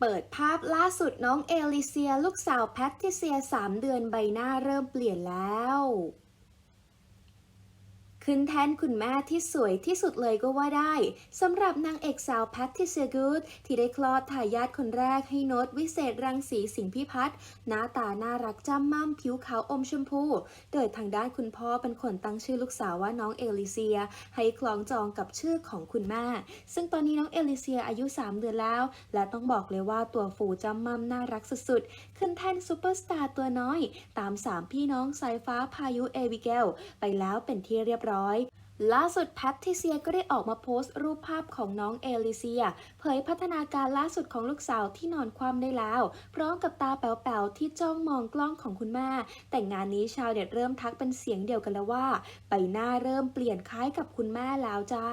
เปิดภาพล่าสุดน้องเอลิเซีย ลูกสาวแพทติเซีย 3 เดือนใบหน้าเริ่มเปลี่ยนแล้ว ขึ้นแทนคุณแม่ที่สวยที่สุดเลยก็ว่าได้สำหรับนางเอกสาวแพทริเซียกูดที่ได้คลอดทายาทคนแรกให้โนตวิเศษรังสีสิงห์พิพัฒน์หน้าตาน่ารักจ้ำม่ำผิวขาวอมชมพู โดยทางด้านคุณพ่อเป็นคนตั้งชื่อลูกสาวว่าน้องเอลิเซีย ให้คล้องจองกับชื่อของคุณแม่ ซึ่งตอนนี้น้องเอลิเซียอายุ 3 เดือนแล้ว และต้องบอกเลยว่าตัวฟูจ้ำม่ำน่ารักสุดๆขึ้นแท่นซูเปอร์สตาร์ตัวน้อย ตาม 3 พี่น้องสายฟ้าพายุเอวิเกลไปแล้วเป็นที่เรียบร้อยล่าสุดแพทริเซียก็ได้ออกมาโพสต์รูปภาพของน้องเอลิเซีย เผยพัฒนาการล่าสุดของลูกสาวที่นอนคว่ำได้แล้ว พร้อมกับตาแป๋วๆที่จ้องมองกล้องของคุณแม่ แต่งานนี้ชาวเน็ตเริ่มทักเป็นเสียงเดียวกันแล้วว่า ใบหน้าเริ่มเปลี่ยนคล้ายกับคุณแม่แล้วจ้า